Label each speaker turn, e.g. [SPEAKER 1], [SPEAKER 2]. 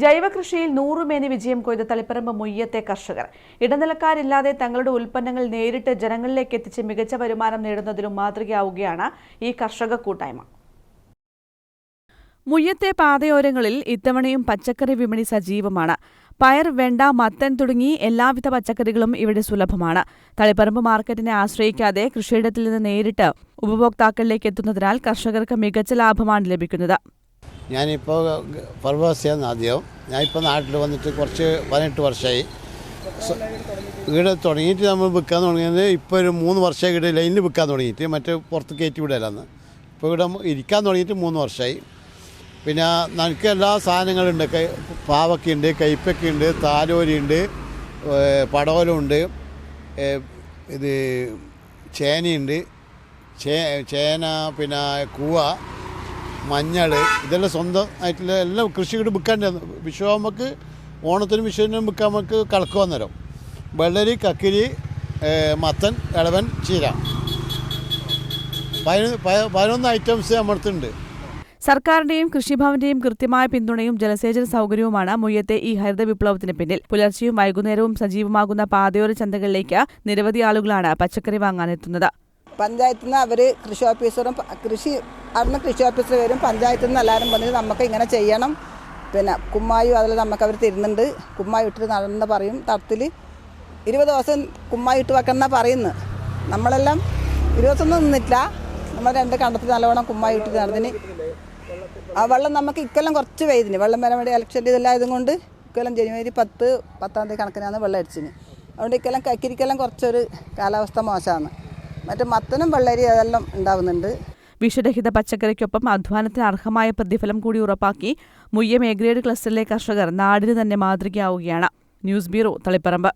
[SPEAKER 1] ജൈവകൃഷിയിൽ നൂറുമേനി വിജയം കൊയ്ത തളിപ്പറമ്പ് മുയ്യത്തെ കർഷകർ. ഇടനിലക്കാരില്ലാതെ തങ്ങളുടെ ഉൽപ്പന്നങ്ങൾ നേരിട്ട് ജനങ്ങളിലേക്ക് എത്തിച്ച് മികച്ച വരുമാനം നേടുന്നതിലും മാതൃകയാവുകയാണ് ഈ കർഷക കൂട്ടായ്മ. മുയ്യത്തെ പാതയോരങ്ങളിൽ ഇത്തവണയും പച്ചക്കറി വിപണി സജീവമാണ്. പയർ വെണ്ട മത്തൻ തുടങ്ങി എല്ലാവിധ പച്ചക്കറികളും ഇവിടെ സുലഭമാണ്. തളിപ്പറമ്പ് മാർക്കറ്റിനെ ആശ്രയിക്കാതെ കൃഷിയിടത്തിൽ നിന്ന് നേരിട്ട് ഉപഭോക്താക്കളിലേക്ക് എത്തുന്നതിനാൽ കർഷകർക്ക് മികച്ച ലാഭമാണ് ലഭിക്കുന്നത്.
[SPEAKER 2] ഞാനിപ്പോൾ പ്രവാസിയാണ് ആദ്യം. ഞാനിപ്പോൾ നാട്ടിൽ വന്നിട്ട് കുറച്ച് പതിനെട്ട് വർഷമായി. വീട് തുടങ്ങിയിട്ട് നമ്മൾ വിൽക്കാൻ തുടങ്ങിയത് ഇപ്പോൾ ഒരു മൂന്ന് വർഷമായി ഇവിടെ ലൈനിൽ വിൽക്കാൻ തുടങ്ങിയിട്ട് മറ്റേ പുറത്ത് കയറ്റി വിടലാന്ന് ഇപ്പോൾ ഇവിടെ ഇരിക്കാൻ തുടങ്ങിയിട്ട് മൂന്ന് വർഷമായി. പിന്നെ നമുക്ക് എല്ലാ സാധനങ്ങളുണ്ട്. കൈ പാവക്കുണ്ട് കയ്പ്പയ്ക്കുണ്ട് താലോലിയുണ്ട് പടവലുണ്ട് ഇത് ചേനയുണ്ട്. ചേ ചേന പിന്നെ കൂവ മഞ്ഞൾ ഇതെല്ലാം സ്വന്തം ആയിട്ടുള്ള എല്ലാം കൃഷി ഇവിടെ വിൽക്കാണ്ട് വിഷു നമുക്ക് ഓണത്തിനും വിഷുവിനും വിൽക്കാൻ നമുക്ക് കളക്കുക നേരം വെള്ളരി കക്കിരി മത്തൻ ഇളവൻ ചീര. പതിനൊന്ന് ഐറ്റംസ് നമ്മുടെ
[SPEAKER 1] സർക്കാരിന്റെയും കൃഷിഭവന്റെയും കൃത്യമായ പിന്തുണയും ജലസേചന സൗകര്യവുമാണ് മുയ്യത്തെ ഈ ഹരിത വിപ്ലവത്തിന് പിന്നിൽ. പുലർച്ചെയും വൈകുന്നേരവും സജീവമാകുന്ന പാതയോര ചന്തകളിലേക്ക് നിരവധി ആളുകളാണ് പച്ചക്കറി വാങ്ങാനെത്തുന്നത്.
[SPEAKER 3] പഞ്ചായത്തിൽ നിന്ന് അവർ കൃഷി ഓഫീസറും കൃഷി അവിടുന്ന് കൃഷി ഓഫീസർ വരും. പഞ്ചായത്തിൽ നിന്ന് എല്ലാവരും വന്നിട്ട് നമുക്ക് ഇങ്ങനെ ചെയ്യണം. പിന്നെ കുമ്മായും അതിൽ നമുക്ക് അവർ തരുന്നുണ്ട്. കുമ്മായി ഇട്ടിട്ട് നടന്ന് പറയും. തടത്തിൽ ഇരുപത് ദിവസം കുമ്മായി ഇട്ട് വെക്കണം പറയുന്നത്. നമ്മളെല്ലാം ഇരുപത് ദിവസം നിന്നിട്ടില്ല. നമ്മൾ രണ്ട് കണ്ടത്തിൽ നല്ലവണ്ണം കുമ്മായി ഇട്ടിട്ട് നടന്നിന്. ആ വെള്ളം നമുക്ക് ഇക്കെല്ലാം കുറച്ച് പെയ്തിന്. വെള്ളം വരാൻ വേണ്ടി ഇലക്ഷന്റെ ഇതെല്ലാം ആയതുകൊണ്ട് ഇക്കൊല്ലം ജനുവരി പത്ത് പത്താം തീയതി കണക്കിനാണ് വെള്ളം അടിച്ചിന് അതുകൊണ്ട് ഇക്കൊല്ലം കക്കിരിക്കെല്ലാം കുറച്ചൊരു കാലാവസ്ഥ മോശമാണ്. മറ്റേ മത്തനും വെള്ളരി അതെല്ലാം ഉണ്ടാവുന്നുണ്ട്.
[SPEAKER 1] വിഷരഹിത പച്ചക്കറിക്കൊപ്പം അധ്വാനത്തിന് അർഹമായ പ്രതിഫലം കൂടി ഉറപ്പാക്കി മുയ്യം ഗ്രേഡ് ക്ലസ്റ്ററിലെ കർഷകർ നാടിന് തന്നെ മാതൃകയാവുകയാണ്. News bureau Taliparamba.